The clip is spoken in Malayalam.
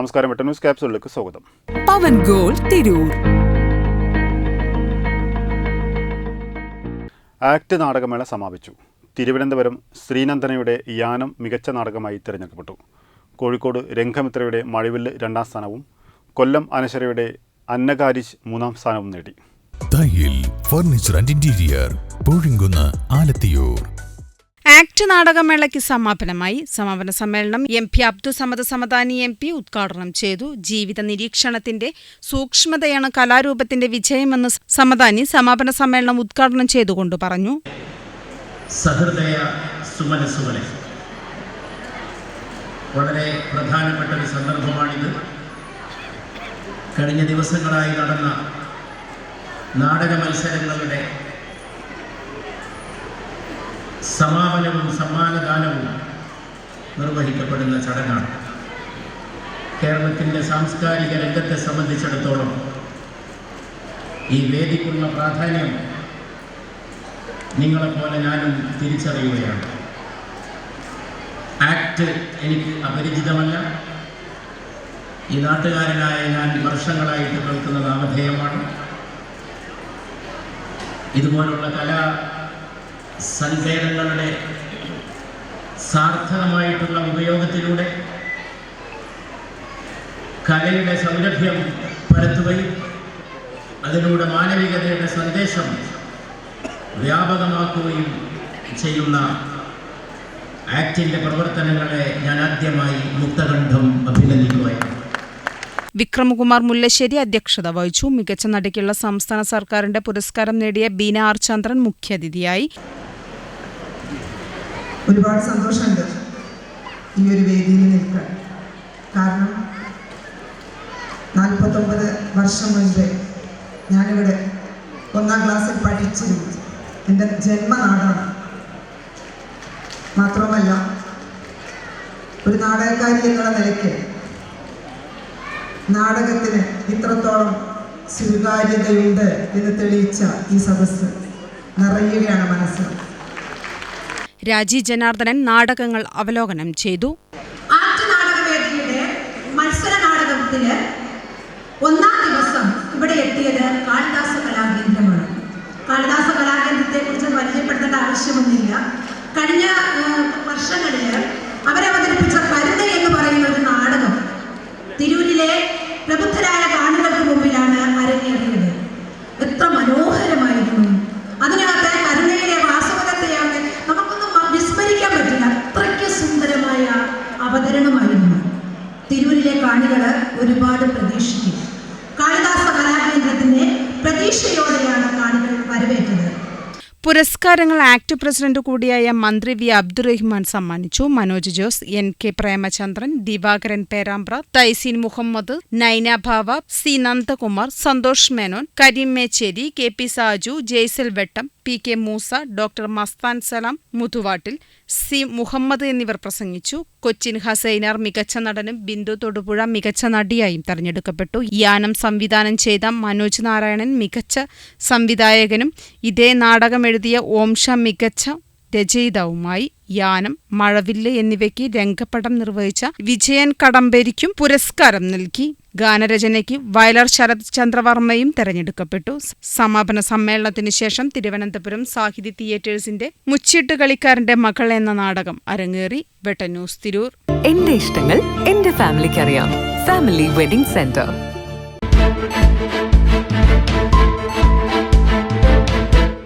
നമസ്കാരം. വെട്ട ന്യൂസ് ക്യാപ്സുകളിലേക്ക് സ്വാഗതം. പവൻ ഗോൾ തിരൂർ. ആക്ട് നാടകമേള സമാപിച്ചു. തിരുവനന്തപുരം ശ്രീനന്ദനയുടെ യാനം മികച്ച നാടകമായി തിരഞ്ഞെടുക്കപ്പെട്ടു. കോഴിക്കോട് രംഗമിത്രയുടെ മഴവില്ല് രണ്ടാം സ്ഥാനവും കൊല്ലം അനശ്വരയുടെ അന്നകാരിശ് മൂന്നാം സ്ഥാനവും നേടി. Thayyil furniture and interior Poozhinkunnu Alathiyur. Act നാടകമേളയ്ക്ക് സമാപനമായി സമാപന സമ്മേളനം M P Abdu Samad Samadani M P ഉദ്ഘാടനം ചെയ്തു. ജീവിത നിരീക്ഷണത്തിന്റെ സൂക്ഷ്മതയാണ് കലാരൂപത്തിന്റെ വിജയമെന്ന് സമദാനി സമാപന സമ്മേളനം ഉദ്ഘാടനം ചെയ്തുകൊണ്ട് പറഞ്ഞു. സഹൃദയ സുമനസ്സുകളെ വളരെ പ്രധാനപ്പെട്ട ഒരു സന്ദർഭമാണിത്. കഴിഞ്ഞ ദിവസങ്ങളായി നടന്ന നാടക മത്സരങ്ങളുടെ സമാപനവും സമ്മാനദാനവും നിർവഹിക്കപ്പെടുന്ന ചടങ്ങാണ്. കേരളത്തിന്റെ സാംസ്കാരിക രംഗത്തെ സംബന്ധിച്ചിടത്തോളം ഈ വേദിക്കുള്ള പ്രാധാന്യം നിങ്ങളെപ്പോലെ ഞാനും തിരിച്ചറിയുകയാണ്. ആക്ട് എനിക്ക് അപരിചിതമല്ല. ഈ നാട്ടുകാരനായ ഞാൻ വർഷങ്ങളായിട്ട് കേൾക്കുന്ന നാമധേയമാണ് ഇതുപോലുള്ള കലാ സങ്കേതങ്ങളുടെ സാർത്ഥകമായിട്ടുള്ള ഉപയോഗത്തിലൂടെ കലയുടെ സൗരഭ്യം പരത്തുകയും അതിലൂടെ മാനവികതയുടെ സന്ദേശം വ്യാപകമാക്കുകയും ചെയ്യുന്ന ആക്ടിന്റെ പ്രവർത്തനങ്ങളെ ഞാൻ ആദ്യമായി മുക്തകണ്ഠം അഭിനന്ദിക്കുകയാണ്. വിക്രമകുമാർ മുല്ലശ്ശേരി അധ്യക്ഷത വഹിച്ചു. മികച്ച നടിക്കുള്ള സംസ്ഥാന സർക്കാരിന്റെ പുരസ്കാരം നേടിയ ബീന ആർ ചന്ദ്രൻ മുഖ്യാതിഥിയായി. ഒരുപാട് സന്തോഷമുണ്ട് ഈ ഒരു വേദിയിൽ നിൽക്കാൻ. കാരണം നാൽപ്പത്തൊമ്പത് വർഷം മുൻപ് ഞാനിവിടെ ഒന്നാം ക്ലാസ്സിൽ പഠിച്ചിരുന്നു. എന്റെ ജന്മനാടാണ്. മാത്രമല്ല ഒരു നാടകക്കാരി എന്നുള്ള നിലയ്ക്ക് നാടകത്തിന് ഇത്രത്തോളം സ്വീകാര്യതയുണ്ട് എന്ന് തെളിയിച്ച ഈ സദസ്സ് നിറയുകയാണ് മനസ്സ്. രാജി ജനാർദ്ദനൻ നാടകങ്ങൾ അവലോകനം ചെയ്തു. ഒന്നാം കാണികൾ ഒരുപാട് പ്രതീക്ഷിക്കും കാളിദാസ കലാകേന്ദ്രത്തിന്റെ പ്രതീക്ഷയോടെയാണ് പുരസ്കാരങ്ങൾ ആക്ട് പ്രസിഡന്റ് കൂടിയായ മന്ത്രി വി അബ്ദുറഹ്മാൻ സമ്മാനിച്ചു. മനോജ് ജോസ് എൻ കെ പ്രേമചന്ദ്രൻ ദിവാകരൻ പേരാമ്പ്ര തൈസീൻ മുഹമ്മദ് നൈന ഭാവ C Nandakumar Santhosh Menon Kareem Mecheri K P Saju Jaisal Vettam P K Moosa doctor Mastan Salam Muthuvattil C Muhammad എന്നിവർ പ്രസംഗിച്ചു. കൊച്ചിൻ ഹസൈനാർ മികച്ച നടനും ബിന്ദു തൊടുപുഴ മികച്ച നടിയായും തെരഞ്ഞെടുക്കപ്പെട്ടു. യാനം സംവിധാനം ചെയ്ത മനോജ് നാരായണൻ മികച്ച സംവിധായകനും ഇതേ നാടകം എഴുതിയ ഓംഷ മികച്ച രചയിതാവുമായി യാനം മഴവില്ല് എന്നിവയ്ക്ക് രംഗപടം നിർവഹിച്ച വിജയൻ കടമ്പേരിക്കും പുരസ്കാരം നൽകി. ഗാനരചനയ്ക്ക് വയലാർ ശരത് ചന്ദ്രവർമ്മയും തെരഞ്ഞെടുക്കപ്പെട്ടു. സമാപന സമ്മേളനത്തിന് ശേഷം തിരുവനന്തപുരം സാഹിതി തിയേറ്റേഴ്സിന്റെ മുച്ചിട്ട് കളിക്കാരന്റെ മകൾ എന്ന നാടകം അരങ്ങേറി. വെട്ടന്യൂസ് തിരൂർ. എന്റെ ഇഷ്ടങ്ങൾ എന്റെ ഫാമിലിക്ക് അറിയാം ഫാമിലി വെഡിംഗ് സെന്റർ.